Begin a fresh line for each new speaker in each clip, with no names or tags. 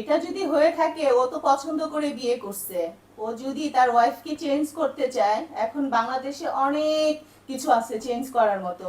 এটা যদি হয়ে থাকে, ও তো পছন্দ করে বিয়ে করছে। ও যদি তার ওয়াইফকে চেঞ্জ করতে চায়, এখন বাংলাদেশে অনেক কিছু আছে চেঞ্জ করার মতো।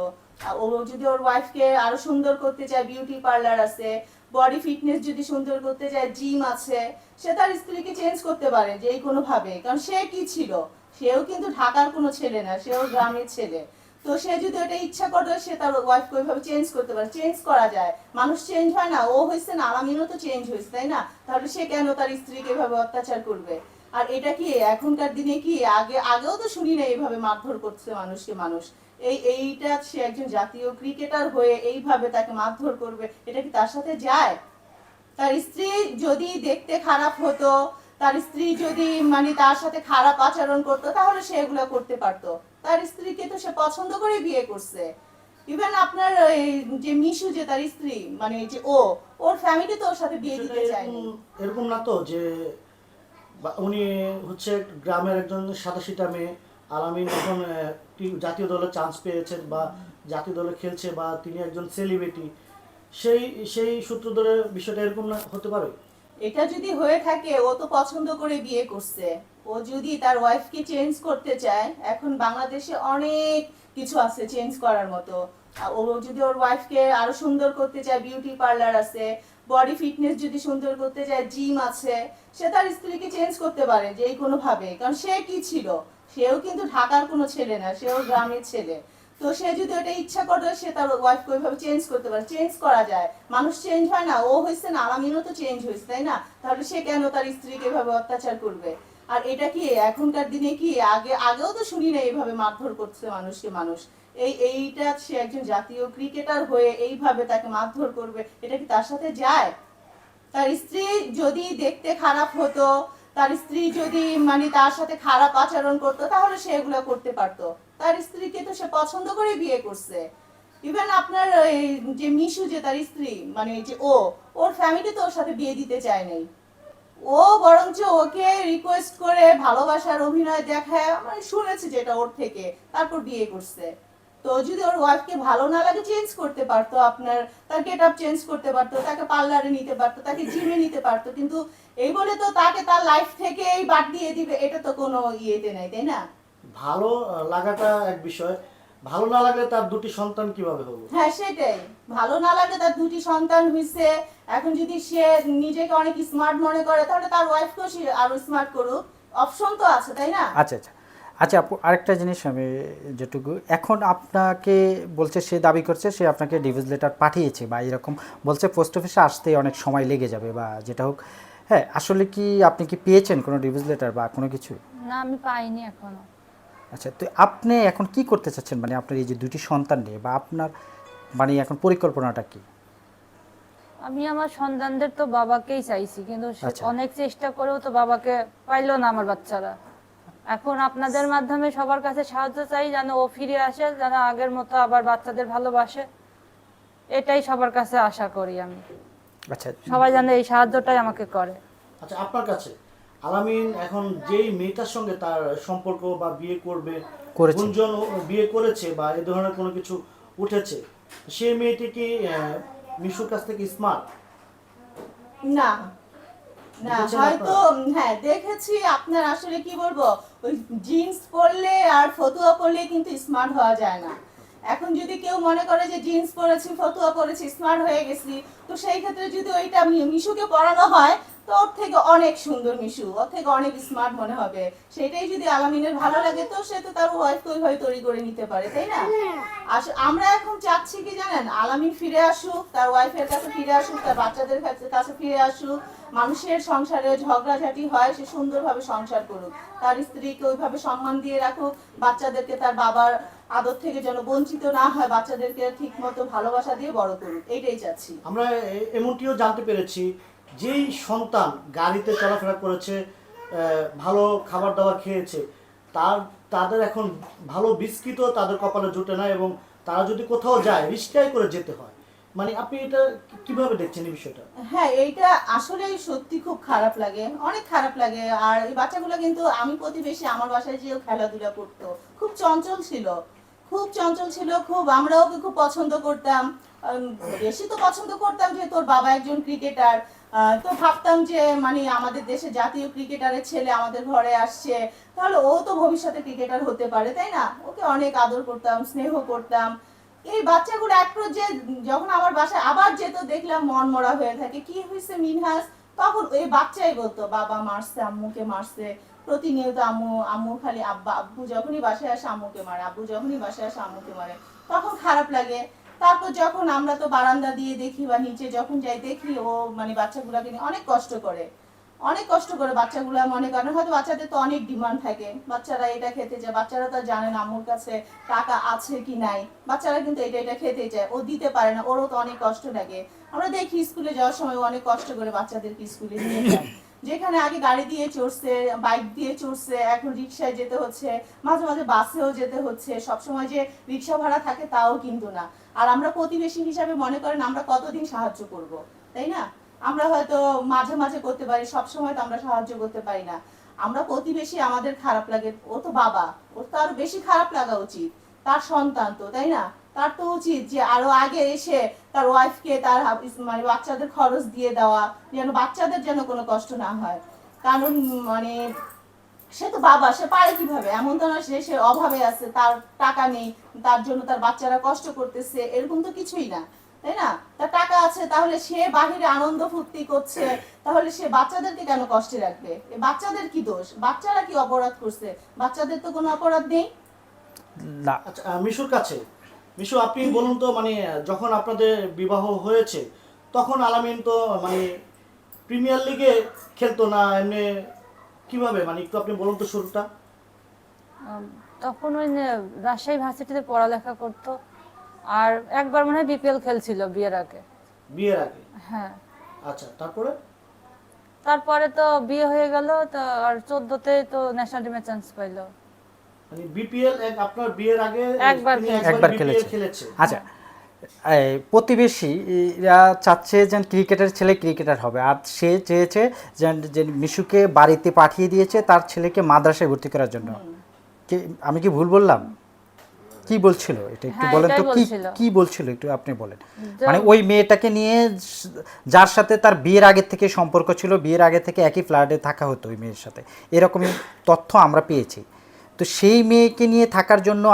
ও যদি ওর ওয়াইফকে আরও সুন্দর করতে চায় বিউটি পার্লার আছে বডি ফিটনেস যদি সুন্দর করতে চায় জিম আছে, সে তার স্ত্রীকে চেঞ্জ করতে পারে যে কোনো ভাবে কারণ সে কি ছিল? সেও কিন্তু ঢাকার কোনো ছেলে না, সেও গ্রামের ছেলে। তো সে যদি ওটা ইচ্ছা করে, সে তার ওয়াইফকে ওইভাবে চেঞ্জ করতে পারে। চেঞ্জ করা যায়। মানুষ চেঞ্জ হয় না। ও হয়েছে না, আলামিনও তো চেঞ্জ হয়েছে তাই না? তাহলে সে কেন তার স্ত্রীকে এভাবে অত্যাচার করবে? আর এটা কি, এখনকার দিনে কি, আগে, আগেও তো শুনি না এইভাবে মারধর করছে মানুষকে মানুষ। এই, এইটা সে একজন জাতীয় ক্রিকেটার হয়ে এইভাবে তাকে মারধর করবে, এটা কি তার সাথে যায়? তার স্ত্রী যদি দেখতে খারাপ হতো, তার স্ত্রী যদি মানে তার সাথে খারাপ আচরণ করতো, তাহলে সে এগুলো করতে পারতো। তার স্ত্রীকে তো সে পছন্দ করে বিয়ে করছে। ইভেন আপনার এই যে মিশু যে তার স্ত্রী মানে যে ও ওর ফ্যামিলি তো ওর সাথে বিয়ে দিতে চায়নি।
এরকম না তো যে উনি হচ্ছে গ্রামের একজন সাদাশিটা মেয়ে আলামিন এখন জাতীয় দলে চান্স পেয়েছেন বা জাতীয় দলে খেলছে বা তিনি একজন সেলিব্রিটি সেই সেই সূত্র ধরে বিষয়টা এরকম না হতে পারে?
এটা যদি হয়ে থাকে, ও তো পছন্দ করে বিয়ে করছে। ও যদি তার ওয়াইফকে চেঞ্জ করতে চায়, এখন বাংলাদেশে অনেক কিছু আছে চেঞ্জ করার মতো। ও যদি ওর ওয়াইফকে আরও সুন্দর করতে চায় বিউটি পার্লার আছে বডি ফিটনেস যদি সুন্দর করতে চায় জিম আছে, সে তার স্ত্রীকে চেঞ্জ করতে পারে যে কোনো ভাবে কারণ সে কি ছিল? সেও কিন্তু ঢাকার কোনো ছেলে না, সেও গ্রামের ছেলে। তো সে যদি ওটা ইচ্ছা করে, সে তার ওয়াইফকে ওইভাবে চেঞ্জ করতে পারে। চেঞ্জ করা যায়। মানুষ চেঞ্জ হয় না। ও হয়েছে না, আলামিনও তো চেঞ্জ হয়েছে তাই না? তাহলে সে কেন তার স্ত্রীকে এভাবে অত্যাচার করবে? আর এটা কি, এখনকার দিনে কি, আগে, আগেও তো শুনি না এইভাবে মারধর করছে মানুষকে মানুষ। এই, এইটা সে একজন জাতীয় ক্রিকেটার হয়ে এইভাবে তাকে মারধর করবে, এটা কি তার সাথে যায়? তার স্ত্রী যদি দেখতে খারাপ হতো, তার স্ত্রী যদি মানে তার সাথে খারাপ আচরণ করতো, তাহলে সে এগুলো করতে পারতো। তার স্ত্রীকে তো সে পছন্দ করে বিয়ে করছে। ইভেন আপনার যে মিশু যে তার স্ত্রী মানে যে ও, ওর ফ্যামিলি তো ওর সাথে বিয়ে দিতে চায় নাই। ও বরঞ্চ ওকে রিকোয়েস্ট করে ভালোবাসার অভিনয় দেখায় মানে শুনেছি যেটা ওর থেকে, তারপর বিয়ে করছে। তো যদি ওর ওয়াইফকে ভালো না লাগে চেঞ্জ করতে পারতো আপনার, তার গেট আপ চেঞ্জ করতে পারতো, তাকে পার্লারে নিতে পারতো, তাকে জিমে নিতে পারতো, কিন্তু এই বলে তো তাকে তার লাইফ থেকে এই বাদ দিয়ে দিবে, এটা তো কোনো ইয়েতে নাই, তাই না?
ভালো লাগাটা এক বিষয়। ভালো না লাগলে তার দুটি সন্তান কীভাবে হবে
হ্যাঁ সেটাই। ভালো না লাগে তার দুটি সন্তান হয়েছে এখন যদি সে নিজেকে অনেক স্মার্ট মনে করে তাহলে তার ওয়াইফকেও সে আরও স্মার্ট করুক। অপশন তো আছে তাই না?
আচ্ছা আচ্ছা। আচ্ছা আপু আরেকটা জিনিস আমি যেটুকু এখন আপনাকে বলছে সে দাবি করছে সে আপনাকে ডিভোর্স লেটার পাঠিয়েছে বা এরকম বলছে পোস্ট অফিসে আসতে অনেক সময় লেগে যাবে বা যেটা হোক। হ্যাঁ আসলে কি আপনি কি পেয়েছেন কোনো ডিভোর্স লেটার বা কোনো কিছু?
না আমি পাইনি এখনও।
আচ্ছা তো আপনি এখন কি করতে চাচ্ছেন? মানে আপনার এই যে দুটি সন্তান নিয়ে বা আপনার মানে এখন পরিকল্পনাটা কি?
আমি আমার সন্তানদের তো বাবাকেই চাইছি কিন্তু
আচ্ছা।
অনেক চেষ্টা করেও তো বাবাকে পাইলো না আমার বাচ্চারা। এখন আপনাদের মাধ্যমে সবার কাছে সাহায্য চাই যেন ও ফিরে আসে যেন আগের মতো আবার বাচ্চাদের ভালোবাসে। এটাই সবার কাছে আশা করি আমি।
আচ্ছা।
সবাই যেন এই সাহায্যটাই আমাকে করে।
আচ্ছা আপনার কাছে? আলামিন এখন যেই মেয়েটার সঙ্গে তার সম্পর্ক বা বিয়ে করবে গুঞ্জন বিয়ে করেছে বা এ ধরনের কোনো কিছু উঠেছে সেই মেয়েটি কি মিশুর কাছ থেকে স্মার্ট
না। না হয়তো হ্যাঁ দেখেছি আপনার আসলে কি বলব ওই জিন্স পরলে আর ফতুয়া পরলে কিন্তু স্মার্ট হওয়া যায় না। এখন যদি কেউ মনে করে যে জিন্স পরেছি ফতুয়া পরেছি স্মার্ট হয়ে গেছি তো সেই ক্ষেত্রে যদি ওইটা মিশুকে পরানো হয় তো ওর থেকে অনেক সুন্দর মিশু ওর থেকে অনেক স্মার্ট মনে হবে। সেটাই যদি আলামিনের ভালো লাগে তো সে তো তার ওয়াইফকে ওইভাবে তৈরি করে নিতে পারে তাই না? আস- আমরা এখন চাচ্ছি কি জানেন আলামিন ফিরে আসুক তার ওয়াইফের কাছে ফিরে আসুক তার বাচ্চাদের কাছে কাছে ফিরে আসুক। মানুষের সংসারে ঝগড়াঝাটি হয় সে সুন্দরভাবে সংসার করুক। তার স্ত্রীকে ওইভাবে সম্মান দিয়ে রাখুক বাচ্চাদেরকে তার বাবার আদর থেকে যেন বঞ্চিত না হয় বাচ্চাদেরকে ঠিক মতো ভালোবাসা দিয়ে বড় করুক এইটাই চাচ্ছি।
আমরা এমনটিও জানতে পেরেছি যেই সন্তান গাড়িতে চলাফেরা করেছে ভালো খাবার দাবার খেয়েছে, তার, তাদের এখন ভালো বিস্কিটও তাদের কপালে জুটে না এবং তারা যদি কোথাও যায় রিস্কায় করে যেতে হয়। মানে আপনি এটা কীভাবে দেখছেন এই বিষয়টা?
হ্যাঁ এইটা আসলে সত্যি খুব খারাপ লাগে, অনেক খারাপ লাগে। আর এই বাচ্চাগুলো কিন্তু আমি প্রতিবেশী, আমার বাসায় যেও খেলাধুলা করতো। খুব চঞ্চল ছিল, খুব চঞ্চল ছিল, খুব আমরা ওকে খুব পছন্দ করতাম। বেশি তো পছন্দ করতাম যে তোর বাবা একজন ক্রিকেটার তো ভাবতাম যে মানে আমাদের দেশে জাতীয় ক্রিকেটারের ছেলে আমাদের ঘরে আসছে, তাহলে ও তো ভবিষ্যতে ক্রিকেটার হতে পারে, তাই না? ওকে অনেক আদর করতাম, স্নেহ করতাম। এই বাচ্চাগুলো এক পর্যায়ে যখন আমার বাসায় আবার যেত, দেখলাম মন মরা হয়ে থাকে। কি হয়েছে মিনহাস? তখন এই বাচ্চাই বলতো, বাবা মারছে, আম্মুকে মারছে। প্রতিনিয়ত আম্মু আম্মু খালি আব্বা, আব্বু যখনই বাসায় আসে, আম্মুকে মারে, আব্বু যখনই বাসায় আসে, আম্মুকে মারে। তখন খারাপ লাগে। তারপর যখন আমরা তো বারান্দা দিয়ে দেখি বা নিচে যখন যাই দেখি, ও মানে বাচ্চাগুলোকে নিয়ে অনেক কষ্ট করে। অনেক কষ্ট করে বাচ্চাগুলো, মনে করেন, হয়তো বাচ্চাদের তো অনেক ডিমান্ড থাকে। বাচ্চারা এটা খেতে চায়, বাচ্চারা তো জানে না আম্মুর কাছে টাকা আছে কি নাই। বাচ্চারা কিন্তু এটা এটা খেতে চায়। ও দিতে পারে না, ওরও তো অনেক কষ্ট লাগে। আমরা দেখি স্কুলে যাওয়ার সময় অনেক কষ্ট করে বাচ্চাদেরকে স্কুলে নিয়ে যায়। যেখানে আগে গাড়ি দিয়ে চড়ছে, বাইক দিয়ে চড়ছে, এখন রিক্সায় যেতে হচ্ছে, মাঝে মাঝে বাসেও যেতে হচ্ছে। সবসময় যে রিক্সা ভাড়া থাকে তাও কিন্তু না। আর আমরা প্রতিবেশী হিসাবে মনে করেন আমরা কতদিন সাহায্য করব, তাই না? আমরা হয়তো মাঝে মাঝে করতে পারি সব সময় তো আমরা সাহায্য করতে পারি না। আমরা প্রতিবেশী, আমাদের খারাপ লাগে। ও তো বাবা, ওর তো আরও বেশি খারাপ লাগা উচিত। তার সন্তান তো, তাই না? তার তো উচিত যে আরও আগে এসে তার ওয়াইফকে তার মানে বাচ্চাদের খরচ দিয়ে দেওয়া, যেন বাচ্চাদের যেন কোনো কষ্ট না হয়। কারণ মানে সে তো বাবা সে পারে কীভাবে? এমন তো না সে সে অভাবে আছে তার টাকা নেই তার জন্য তার বাচ্চারা কষ্ট করতেছে এরকম তো কিছুই না তাই না? তার টাকা আছে তাহলে সে বাহিরে আনন্দ ফুর্তি করছে তাহলে সে বাচ্চাদেরকে কেন কষ্টে রাখবে? এ বাচ্চাদের কি দোষ? বাচ্চারা কি অপরাধ করছে? বাচ্চাদের তো কোনো অপরাধ নেই?
না।
আচ্ছা মিশুর কাছে মিশু আপনি বলুন তো মানে যখন আপনাদের বিবাহ হয়েছে তখন আলামিন তো মানে প্রিমিয়ার লিগে খেলতো না এমনি কীভাবে? মানে একটু আপনি বলুন তো শুরুটা।
তখন ওই রাজশাহী ভার্সিটিতে পড়ালেখা করতো। আর একবার মনে হয় বিপিএল খেলছিল বিয়ের আগে।
বিয়ের আগে?
হ্যাঁ।
আচ্ছা তারপরে?
তারপরে তো বিয়ে হয়ে গেল তো আর চোদ্দতে তো ন্যাশনাল টিমে চান্স পাইলো।
মানে বিপিএল এক আপনার বিয়ের আগে
একবার।
একবার খেলেছে। আচ্ছা প্রতিবেশীরা চাচ্ছে যে ক্রিকেটের ছেলে ক্রিকেটার হবে। আর সে চেয়েছে যে যে মিশুকে বাড়িতে পাঠিয়ে দিয়েছে তার ছেলেকে মাদ্রাসায় ভর্তি করার জন্য। কি আমি কি ভুল বললাম? কি বলছিল এটা একটু
হ্যাঁ,
বলেন তো? কি। কি বলছিল একটু আপনি বলেন। মানে ওই মেয়েটাকে নিয়ে যার সাথে তার বিয়ের আগে থেকে সম্পর্ক ছিল বিয়ের আগে থেকে একই ফ্ল্যাটে থাকা হতো ওই মেয়ের সাথে। এরকমই তথ্য আমরা পেয়েছি। তো সেই মেয়েকে নিয়ে থাকার জন্য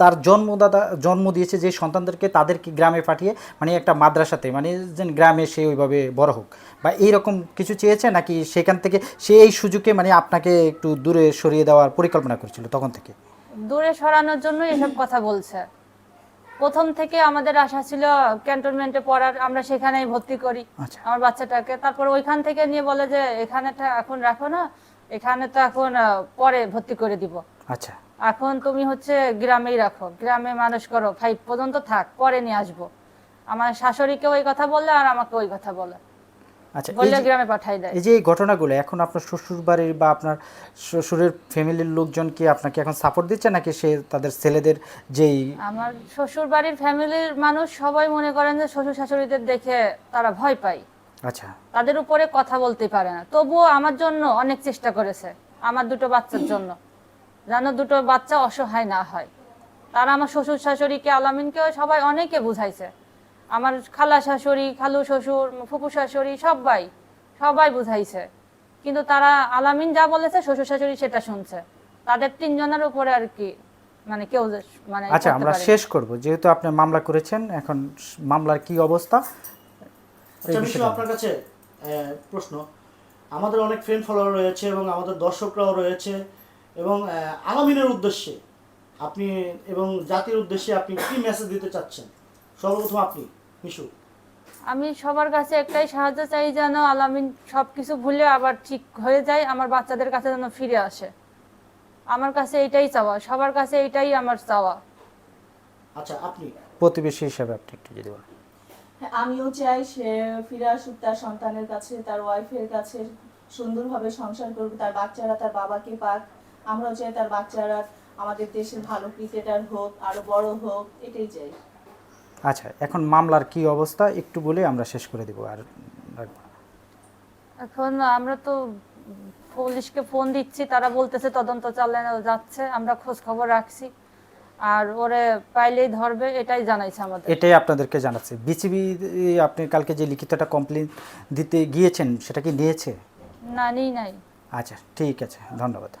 তার জন্মদাতা জন্ম দিয়েছে যে সন্তানদেরকে তাদেরকে গ্রামে পাঠিয়ে মানে একটা মাদ্রাসাতে মানে যেন গ্রামে সে ওইভাবে বড় হোক। বা এইরকম কিছু চেয়েছে নাকি সেখান থেকে সে এই সুযোগে মানে আপনাকে একটু দূরে সরিয়ে দেওয়ার পরিকল্পনা করেছিল তখন থেকে?
দূরে সরানোর জন্য এসব কথা বলছে। প্রথম থেকে আমাদের আশা ছিল ক্যান্টনমেন্টে পড়ার আমরা সেখানেই ভর্তি করি
আচ্ছা।
আমার বাচ্চাটাকে। তারপর ওইখান থেকে নিয়ে বলে যে এখানেটা এখন রাখো না এখানে তো এখন পরে ভর্তি করে দিব।
আচ্ছা।
এখন তুমি হচ্ছে গ্রামেই রাখো। গ্রামে মানুষ করো। ফাইভ পর্যন্ত থাক পরে নিয়ে আসব। আমার শাশুড়িকে ওই কথা বললে আর আমাকে ওই কথা বলে।
আচ্ছা
বললে গ্রামে পাঠাই দেয়।
এই যে এই ঘটনাগুলো এখন আপনার শ্বশুর বাড়ির বা আপনার শ্বশুরের ফ্যামিলির লোকজন কি আপনাকে এখন সাপোর্ট দিচ্ছে নাকি সে তাদের ছেলেদের যেই
আমার শ্বশুর বাড়ির ফ্যামিলির মানুষ সবাই মনে করেন যে শ্বশুর শাশুড়িদের দেখে তারা ভয় পায়।
আচ্ছা।
তাদের উপরে কথা বলতে পারে না। তবুও আমার জন্য অনেক চেষ্টা করেছে আমার দুটো বাচ্চার জন্য। যেন দুটো বাচ্চা অসহায় না হয়। তারা আমার শ্বশুর শাশুড়িকে আলামিনকে সবাই অনেকে বুঝাইছে। আমার খালা শাশুড়ি খালু শ্বশুর ফুপু শাশুড়ি সবাই সবাই বুঝাইছে। কিন্তু তারা আলামিন যা বলেছে শ্বশুর শাশুড়ি সেটা শুনছে। তাদের তিনজনের উপরে আর কি মানে কেউ মানে
আচ্ছা আমরা শেষ করব। যেহেতু আপনি মামলা করেছেন এখন মামলার কি অবস্থা?
আচ্ছা আপনার কাছে প্রশ্ন। আমাদের অনেক ফ্রেন্ড ফলোয়ার রয়েছে এবং আমাদের দর্শকরাও রয়েছে। এবং আলামিনের উদ্দেশ্যে আপনি এবং জাতির উদ্দেশ্যে আপনি কি মেসেজ দিতে চাচ্ছেন? সর্বপ্রথম আপনি মিশু।
আমি সবার কাছে একটাই সাহায্য চাই যেন আলামিন সবকিছু ভুলে আবার ঠিক হয়ে যায় আমার বাচ্চাদের কাছে যেন ফিরে আসে। আমার কাছে এটাই চাওয়া সবার কাছে এটাই আমার চাওয়া।
আচ্ছা আপনি।
প্রতিবেশী হিসাবে আপনি একটু যদি বলেন।
হ্যাঁ, আমিও চাই সে ফিরে আসুক তার সন্তানের কাছে তার ওয়াইফের কাছে সুন্দরভাবে সংসার করুক তার বাচ্চারা তার বাবাকে পাক। আমরাও চাই তার বাচ্চারা আমাদের দেশের ভালো ক্রিকেটার হোক আরও বড় হোক এটাই চাই।
আচ্ছা এখন মামলার কি অবস্থা একটু বলে আমরা শেষ করে দেবো আর
এখন আমরা তো পুলিশকে ফোন দিচ্ছি তারা বলতেছে তদন্ত চালানো যাচ্ছে আমরা খোঁজ খবর রাখছি। আর ওরে পাইলেই ধরবে এটাই জানাইছে আমাদের।
এটাই আপনাদেরকে জানাচ্ছে। বিসিবি আপনি কালকে যে লিখিতটা কমপ্লেন দিতে গিয়েছেন সেটা কি নিয়েছে?
না নিই নাই।
আচ্ছা ঠিক আছে ধন্যবাদ।